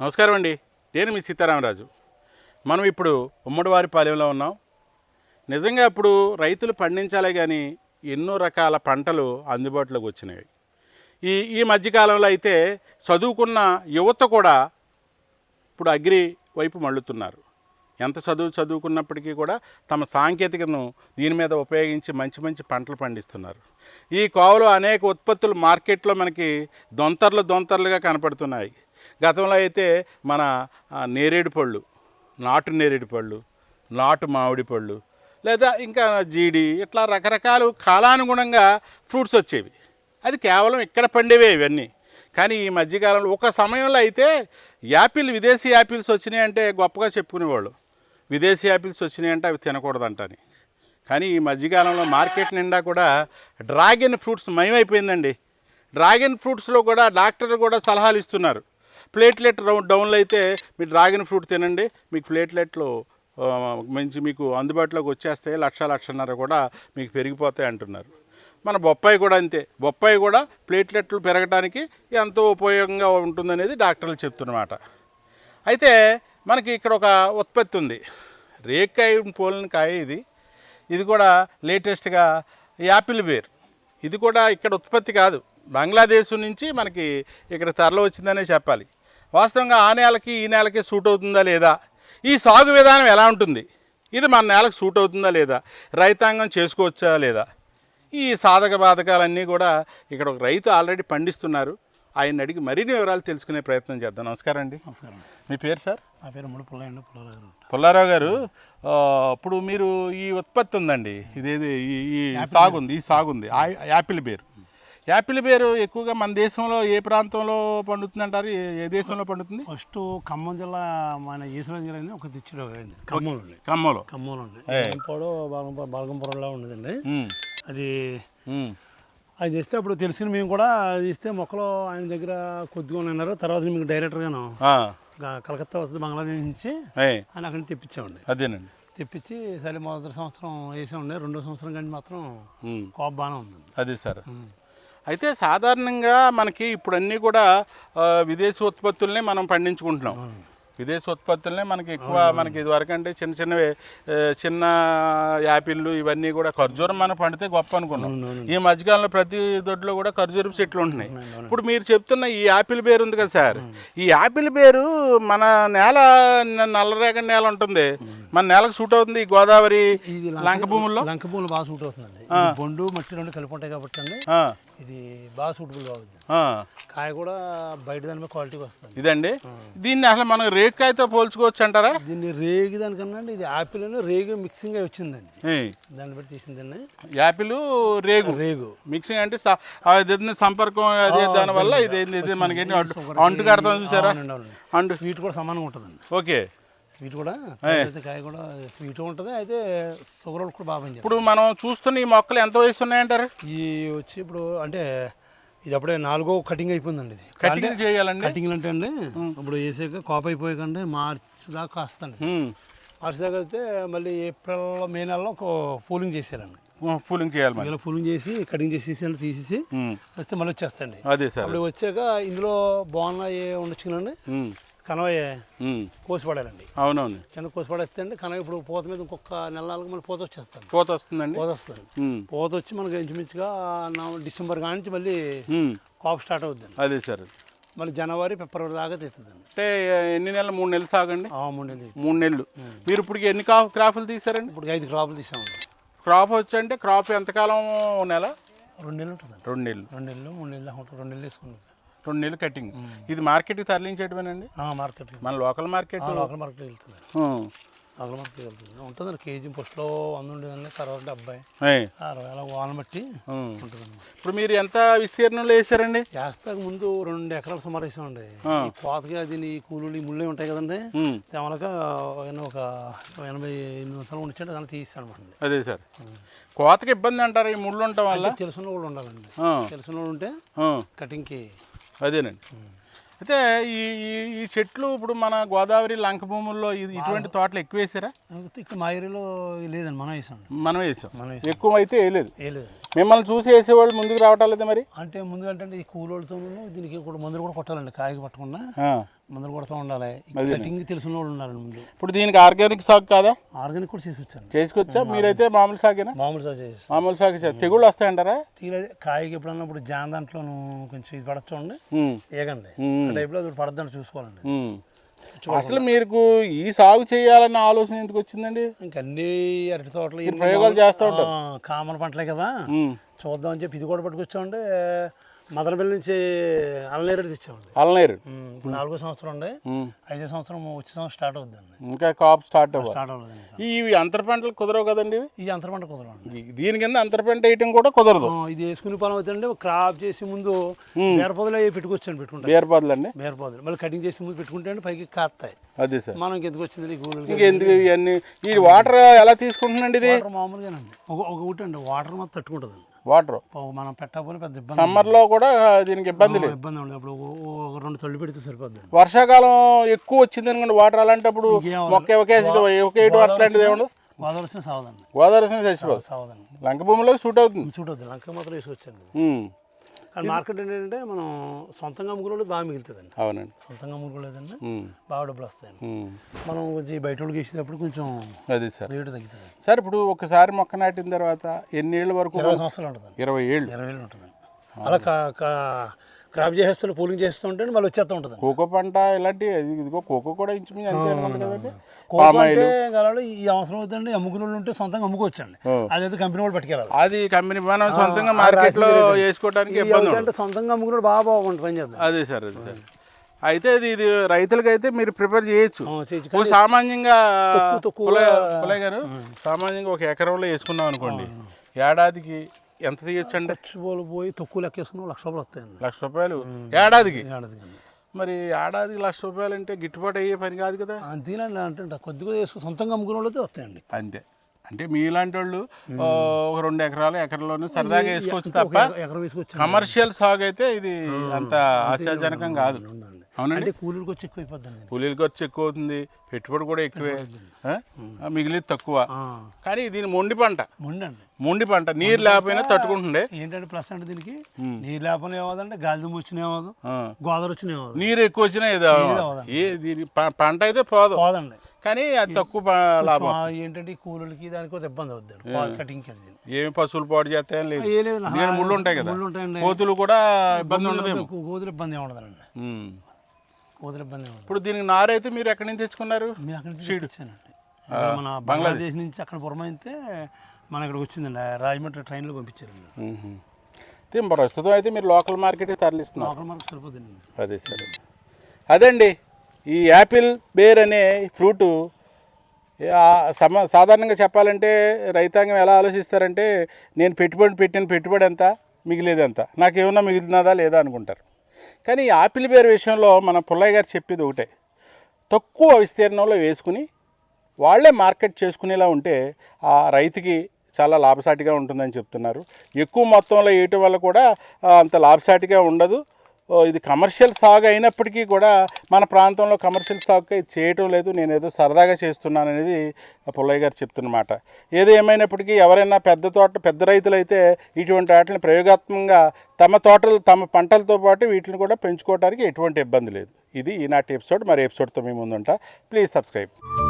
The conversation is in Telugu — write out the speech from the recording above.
నమస్కారం అండి నేను మీ సీతారామరాజు. మనం ఇప్పుడు ఉమ్మడివారిపాలెంలో ఉన్నాం. నిజంగా ఇప్పుడు రైతులు పండించాలే కానీ ఎన్నో రకాల పంటలు అందుబాటులోకి వచ్చినాయి. ఈ ఈ మధ్యకాలంలో అయితే చదువుకున్న యువత కూడా ఇప్పుడు అగ్రి వైపు మళ్ళుతున్నారు. ఎంత చదువు చదువుకున్నప్పటికీ కూడా తమ సాంకేతికతను దీని మీద ఉపయోగించి మంచి మంచి పంటలు పండిస్తున్నారు. ఈ కోవలో అనేక ఉత్పత్తులు మార్కెట్లో మనకి దొంతర్లు దొంతర్లుగా కనపడుతున్నాయి. గతంలో అయితే మన నేరేడు పళ్ళు నాటు నేరేడు పళ్ళు నాటు మామిడి పళ్ళు లేదా ఇంకా జీడి ఇట్లా రకరకాలు కాలానుగుణంగా ఫ్రూట్స్ వచ్చేవి. అది కేవలం ఇక్కడ పండేవే ఇవన్నీ. కానీ ఈ మధ్యకాలంలో ఒక సమయంలో అయితే యాపిల్ విదేశీ యాపిల్స్ వచ్చినాయి అంటే గొప్పగా చెప్పుకునేవాళ్ళు. విదేశీ యాపిల్స్ వచ్చినాయి అంటే అవి తినకూడదంటని. కానీ ఈ మధ్యకాలంలో మార్కెట్ నిండా కూడా డ్రాగన్ ఫ్రూట్స్ మయమైపోయిందండి. డ్రాగన్ ఫ్రూట్స్లో కూడా డాక్టర్లు కూడా సలహాలు ఇస్తున్నారు. ప్లేట్లెట్ రౌ- డౌన్లో అయితే మీరు డ్రాగన్ ఫ్రూట్ తినండి. మీకు ప్లేట్లెట్లు మంచి మీకు అందుబాటులోకి వచ్చేస్తాయి. లక్ష లక్షన్నర కూడా మీకు పెరిగిపోతాయి అంటున్నారు. మన బొప్పాయి కూడా అంతే. బొప్పాయి కూడా ప్లేట్లెట్లు పెరగడానికి ఎంతో ఉపయోగంగా ఉంటుందనేది డాక్టర్లు చెప్తున్నమాట. అయితే మనకి ఇక్కడ ఒక ఉత్పత్తి ఉంది. రేక్కాయ పోలిన కాయ ఇది. ఇది కూడా లేటెస్ట్గా యాపిల్ బేర్. ఇది కూడా ఇక్కడ ఉత్పత్తి కాదు. బంగ్లాదేశ్ నుంచి మనకి ఇక్కడ తరలి వచ్చిందనే చెప్పాలి. వాస్తవంగా ఆ నేలకి ఈ నేలకి సూట్ అవుతుందా లేదా? ఈ సాగు విధానం ఎలా ఉంటుంది? ఇది మన నేలకు సూట్ అవుతుందా లేదా? రైతాంగం చేసుకోవచ్చా లేదా? ఈ సాధక బాధకాలన్నీ కూడా ఇక్కడ ఒక రైతు ఆల్రెడీ పండిస్తున్నారు. ఆయన అడిగి మరిన్ని వివరాలు తెలుసుకునే ప్రయత్నం చేద్దాం. నమస్కారం అండి. నమస్కారం. మీ పేరు సార్? నా పేరు ముడి పుల్లయ్య పుల్లరావు గారు. పుల్లారావు గారు ఇప్పుడు మీరు ఈ ఉత్పత్తి ఉందండి. ఇదేది ఈ సాగు ఉంది ఈ సాగు ఉంది. యాపిల్ బేరు యాపిల్ బేరు ఎక్కువగా మన దేశంలో ఏ ప్రాంతంలో పండుతుంది అంటారు ఏ దేశంలో పండుతుంది? ఫస్ట్ ఖమ్మం జిల్లా మన ఈశ్వరం జిల్లా అని ఒక తెచ్చిలో ఖమ్మం ఉంది ఖమ్మంలో. ఖమ్మంలో ఉంది బాలగం బాలగంపురంలో ఉండదండి. అది అది చేస్తే అప్పుడు తెలిసిన మేము కూడా అది ఇస్తే మొక్కలు ఆయన దగ్గర కొద్దిగా ఉన్నారు. తర్వాత మీకు డైరెక్టర్గాను కలకత్తా వస్తుంది బంగ్లాదేశ్ నుంచి ఆయన అక్కడి తెప్పించామండి. అదేనండి. తెప్పించి సరే మొదటి సంవత్సరం వేసామండి. రెండో సంవత్సరం కానీ మాత్రం కోప బాగానే ఉందండి. అదే సార్. అయితే సాధారణంగా మనకి ఇప్పుడు అన్నీ కూడా విదేశీ ఉత్పత్తుల్ని మనం పండించుకుంటున్నాం. విదేశీ ఉత్పత్తులనే మనకి ఎక్కువ మనకి ఇదివరకు అంటే చిన్న చిన్నవి చిన్న యాపిళ్ళు ఇవన్నీ కూడా ఖర్జూరం మనం పండితే గొప్ప అనుకున్నాం ఈ మధ్యకాలంలో ప్రతి దొడ్లో కూడా ఖర్జూరం చెట్లు ఉంటున్నాయి. ఇప్పుడు మీరు చెప్తున్న ఈ యాపిల్ బేరు ఉంది కదా సార్. ఈ యాపిల్ బేరు మన నేల నల్లరేగడి నేల ఉంటుంది. మన నేలకు సూట్ అవుతుంది ఈ గోదావరి లంక భూముల్లో లంక భూములు బాగా సూట్ అవుతుందండి. బొండు మట్టి రెండు కలిపి ఉంటాయి కాబట్టి అండి. ఇది బాగా సూటబుల్ అవుతుంది. కాయ కూడా బయట దాని మీద క్వాలిటీగా వస్తుంది. ఇదండి? దీన్ని అసలు మనం రేక్కాయతో పోల్చుకోవచ్చు అంటారా? దీన్ని రేగి దానికన్నా అండి ఇది ఆపిల్ రేగు మిక్సింగ్ అయి వచ్చిందండి. దాన్ని బట్టి తీసిందండి యాపిల్ రేగు. రేగు. మిక్సింగ్ అంటే సంపర్కం అదే దానివల్ల ఇది మనకి అంటు కడతాం చూసారా. అంటు స్వీట్ కూడా సమానంగా ఉంటుందండి. ఓకే. స్వీట్ కూడా కాయ కూడా స్వీట్ ఉంటుంది. అయితే షుగర్ కూడా బాగా ఇప్పుడు మనం చూస్తున్న ఈ మొక్కలు ఎంత వయసు ఉన్నాయంటారు? ఈ వచ్చి ఇప్పుడు అంటే ఇది అప్పుడే నాలుగో కటింగ్ అయిపోయిందండి ఇది. కటింగ్ చేయాలండి? కటింగ్లు అంటే అండి ఇప్పుడు వేసాక కాపు అయిపోయాకండి మార్చి దాకా కాస్తండి మార్చి దాకా అయితే మళ్ళీ ఏప్రిల్ మే నెలలో ఒక పూలింగ్ చేశారండి కూలింగ్ చేయాలి ఇలా పూలింగ్ చేసి కటింగ్ చేసేసి అంటే తీసేసి వస్తే మళ్ళీ వచ్చేస్తండి అదే సార్. అప్పుడు వచ్చాక ఇందులో బాగున్నాయి ఉండొచ్చు కదండి. కనవయ్య కోసి పడాలండి అవునవును. కింద కోసి పడేస్తే అండి కనవ ఇప్పుడు పూత మీద ఇంకొక నెల నాలుగు మళ్ళీ పూత వచ్చేస్తుంది కోత వస్తుందండి? పూత వస్తుంది పూత వచ్చి మనకి ఇంచుమించుగా డిసెంబర్ కాడి నుంచి మళ్ళీ కాపు స్టార్ట్ అవుతుందండి అదే సార్. మళ్ళీ జనవరి ఫిబ్రవరి దాకా తెస్తుందండి. అంటే ఎన్ని నెలలు? మూడు నెలలు సాగండి? మూడు నెలలు మూడు నెలలు. మీరు ఇప్పుడు ఎన్ని కా క్రాఫ్లు తీసారండి ఇప్పుడు ఐదు క్రాపులు తీసామండి. క్రాప్ వచ్చి అంటే క్రాప్ ఎంతకాలం నెల? రెండు నెలలు ఉంటుందండి. రెండు నెలలు. రెండు నెలలు మూడు నెలలు ఉంటుంది రెండు నెలలు వేసుకున్నాం రెండు నెలలు కటింగ్. ఇది మార్కెట్కి తరలించేటమేనండి మార్కెట్ మన లోకల్ మార్కెట్? లోకల్ మార్కెట్ వెళ్తుంది. లోకల్ మార్కెట్ వెళ్తుంది. ఉంటుందండి కేజీ ఫస్ట్లో వంద ఉండేదండి తర్వాత డెబ్బై. అరవై అలా వాళ్ళని బట్టి. ఉంటుందండి. ఇప్పుడు మీరు ఎంత విస్తీర్ణంలో వేసారండి వేస్తాక ముందు రెండు ఎకరాలు సుమారు వేసామండి. ఈ కోతకి అది ఈ కూలీలు ఈ ముళ్ళే ఉంటాయి కదండి. తెమలక ఒక ఎనభై ఎనిమిది వందలు ఉంచండి దాన్ని తీస్తాను అనమాట అదే సార్. కోతకి ఇబ్బంది అంటారు ఈ ముళ్ళు ఉండటం వల్ల? తెలిసిన వాళ్ళు ఉండాలండి. తెలిసిన వాళ్ళు ఉంటే కటింగ్కి అదేనండి. అయితే ఈ ఈ- ఈ చెట్లు ఇప్పుడు మన గోదావరి లంక భూముల్లో ఇది- ఇటువంటి తోటలు ఎక్కువ వేసారా? ఇక్కడ మా ఏరియాలో లేదండి మనం వేసామండి మనం వేసాం. మనం ఎక్కువ అయితే వేయలేదు. ఏ లేదు మిమ్మల్ని చూసి వేసేవాళ్ళు ముందుకు రావటం లేదు మరి? అంటే ముందు అంటే ఈ కూలోళ్ళతో దీనికి కూడా మందులు కూడా కొట్టాలండి కాయకి పట్టకుండా మందులు కొడుతూ ఉండాలి. కటింగ్ తెలిసిన వాళ్ళు ఉండాలి ముందు. ఇప్పుడు దీనికి ఆర్గానిక్ సాగు కాదా? ఆర్గానిక్ కూడా చేసుకొచ్చాను చేసుకొచ్చా? మీరైతే మామూలు సాగేనా? మామూలు సాగు చేసి మామూలు సాగు చే- తెగుళ్ళు వస్తాయంటారా? తీయలేదు కాయకి ఎప్పుడన్నా ఇప్పుడు జాన్ దాంట్లోనూ కొంచెం ఇది పడచ్చు చూడండి. ఉమ్, ఏగండి. టైప్లో అది పడద్దని చూసుకోవాలండి. అసలు మీకు ఈ సాగు చేయాలన్న ఆలోచన ఎందుకు వచ్చిందండి? ఇంక అన్ని అరటి తోటలు ప్రయోగాలు చేస్తూ ఉంటారు. ఆ, కామన్ పంటలే కదా. చూద్దాం అని చెప్పి ఇది కూడా పట్టుకొచ్చామండి మదనపల్లి నుంచి అల్లనేరేడు తెచ్చామండి. అలనేరు ఇప్పుడు నాలుగో సంవత్సరం అండి ఉమ్. ఐదో సంవత్సరం వచ్చే సంవత్సరం స్టార్ట్ అవుతుందండి ఇంకా కాప్ స్టార్ట్ అవ్వాలి. స్టార్ట్ ఇంకా. ఇవి అంతర పంటలు కుదరవు కదండి ఇవి? ఈ అంతర పంట కుదరండి ఈ- దీని కింద అంతర పంట వేయటం కూడా కుదరదు. ఇది వేసుకునే పొలం అవుతుందండి. క్రాప్ చేసి ముందు బేరపొదలు అవి పెట్టుకొచ్చాను పెట్టుకుంటాను బీరపాదులండి బేరపొదలు. మళ్ళీ కటింగ్ చేసి ముందు పెట్టుకుంటే అండి పైకి కాస్తాయి అది సార్. మనం ఇంకెందుకు వచ్చింది గూగుల్ ఇంకెందుకు ఇవన్నీ? ఈ వాటర్ ఎలా తీసుకుంటుందండి ఇది? మామూలుగానండి. ఒక ఒక ఒకటి అండి వాటర్ మొత్తం తట్టుకుంటుందండి. వాటర్. మనం పెట్టకపోయినా పెద్ద ఇబ్బంది సమ్మర్లో కూడా దీనికి ఇబ్బంది లేదు. ఇబ్బంది ఉండదు. అప్పుడు ఒక- ఒక రెండు తల్లి పెడితే సరిపోద్ది వర్షాకాలం ఎక్కువ వచ్చింది అనుకోండి వాటర్ అలాంటప్పుడు మొక్క ఒకేసి ఒకేయడం అట్లాంటిది ఏముండదు. గోదావరి సావదండి. గోదావరి చచ్చిపోదు. లంక భూమిలోకి సూట్ అవుతుంది. చూట్ అవుతుంది. లంక మాత్రం వేసుకొచ్చండి ఉమ్. కానీ మార్కెట్ ఏంటంటే మనం సొంతంగా అమ్ముకునే బాగా మిగులుతుందండి. అవునండి. సొంతంగా అమ్ముకోలేదండి. బాగా డబ్బులు వస్తాయండి. మనం కొంచెం బయట వాళ్ళకి వేసేటప్పుడు కొంచెం అది సార్. రేటు తగ్గుతుంది. సార్ ఇప్పుడు ఒకసారి మొక్క నాటిన తర్వాత ఎన్ని ఏళ్ళ వరకు ఇరవై సంవత్సరాలు ఉంటుందండి. ఇరవై ఏళ్ళు. ఇరవై వేలు ఉంటుందండి. అలా క్రాప్ చేసేస్తుంటే పూలింగ్ చేస్తూ ఉంటే మళ్ళీ వచ్చేస్తూ ఉంటుంది కోకో పంట ఇలాంటి ఇదిగో కోకో కూడా ఇంచుమించు అంతే కదండి. పామాయిల్. ఈ అవసరం అవుతుందండి అమ్ముకునే వాళ్ళు ఉంటే సొంతంగా అమ్ముకోవచ్చండి. అదైతే కంపెనీ వాళ్ళు పట్టుకెళ్ళాలి. అది కంపెనీ మనం సొంతంగా మార్కెట్లో వేసుకోవడానికి ఇబ్బంది ఉండదు. అంటే సొంతంగా అమ్ముకునే వాళ్ళు బాగా బాగుంటుంది పని చేద్దాం. అదే సార్ అదే సార్. అయితే ఇది ఇది రైతులకైతే మీరు ప్రిపేర్ చేయొచ్చు. సామాన్యంగా పులయ్య గారు సామాన్యంగా ఒక ఎకరంలో వేసుకున్నాం అనుకోండి ఏడాదికి ఎంత తీయొచ్చండి? పోయి తక్కువ లెక్క వేసుకున్న లక్ష రూపాయలు వస్తాయండి. లక్ష రూపాయలు ఏడాదికి? ఏడాది కన్నా మరి ఏడాదికి లక్ష రూపాయలు అంటే గిట్టుబాటు అయ్యే పని కాదు కదా? అంతేనండి అంటే కొద్దిగా వేసుకుని సొంతంగా అమ్ముకునే వాళ్ళతో వస్తాయండి. అంతే. అంటే మీలాంటి వాళ్ళు ఒక రెండు ఎకరాలు ఎకరంలోనే సరదాగా వేసుకోవచ్చు తప్ప కమర్షియల్ సాగు అయితే ఇది అంత ఆశాజనకం కాదు. అవునండి. కూలీలకు వచ్చి ఎక్కువ అయిపోద్దండి కూలీల ఖర్చు ఎక్కువ అవుతుంది పెట్టుబడి కూడా ఎక్కువే. మిగిలింది తక్కువ. కానీ దీని మొండి పంట. ముండండి. మొండి పంట. నీరు లేకపోయినా తట్టుకుంటుండే. ఏంటంటే ప్లస్ అంటే దీనికి నీరు లేకపోయినా ఏమవుదంటే గాలి వచ్చినా ఏమవుదు. గోదావరి వచ్చినా ఏమవుదు. నీరు ఎక్కువ వచ్చినా అవ్వదండి. ఏ దీని పంట అయితే పోదు. పోదండి. కానీ అది తక్కువ లాభం ఏంటంటే కూలీలకి దానికి ఇబ్బంది అవుద్దండి. కటింగ్కి అది. ఏమి పశువులు పాడు చేస్తాయని లేదు. ముళ్ళు ఉంటాయి కదా. కోతులు కూడా ఇబ్బంది ఉండదేమో. కోతులు ఇబ్బంది ఉమ్. కోతులు ఇబ్బంది ఏముండదు ఇప్పుడు దీనికి నారు అయితే మీరు ఎక్కడి నుంచి తెచ్చుకున్నారు? అక్కడి నుంచి మన బంగ్లాదేశ్. నుంచి అక్కడ పురమైతే మన ఇక్కడికి వచ్చిందండి. రాజమండ్రి ట్రైన్లో పంపించారండి. అయితే ప్రస్తుతం అయితే మీరు లోకల్ మార్కెట్కి తరలిస్తున్నారు. లోకల్ మార్కెట్ సరిపోతుందండి. అదే సరే. అదండి ఈ యాపిల్ బేర్ అనే ఫ్రూటు సమ సాధారణంగా చెప్పాలంటే రైతాంగం ఎలా ఆలోచిస్తారంటే నేను పెట్టుబడి పెట్టిన పెట్టుబడి ఎంత మిగిలేది ఎంత? నాకేమన్నా మిగులుతున్నదా లేదా అనుకుంటారు. కానీ ఈ ఆపిల్ బేర్ విషయంలో మన పుల్లయ్య గారు చెప్పేది ఒకటే. తక్కువ విస్తీర్ణంలో వేసుకుని వాళ్ళే మార్కెట్ చేసుకునేలా ఉంటే ఆ రైతుకి చాలా లాభసాటిగా ఉంటుందని చెప్తున్నారు. ఎక్కువ మొత్తంలో వేయటం వల్ల కూడా అంత లాభసాటిగా ఉండదు. ఇది కమర్షియల్ సాగు అయినప్పటికీ కూడా మన ప్రాంతంలో కమర్షియల్ సాగుగా ఇది చేయటం లేదు. నేను ఏదో సరదాగా చేస్తున్నాను అనేది పుల్లయ్య గారు చెప్తున్నమాట. ఏది ఏమైనప్పటికీ ఎవరైనా పెద్ద తోట పెద్ద రైతులైతే ఇటువంటి వాటిని ప్రయోగాత్మకంగా తమ తోటలు తమ పంటలతో పాటు వీటిని కూడా పెంచుకోవడానికి ఎటువంటి ఇబ్బంది లేదు. ఇది ఈనాటి ఎపిసోడ్. మరి ఎపిసోడ్తో మీ ముందుంటా. Please subscribe.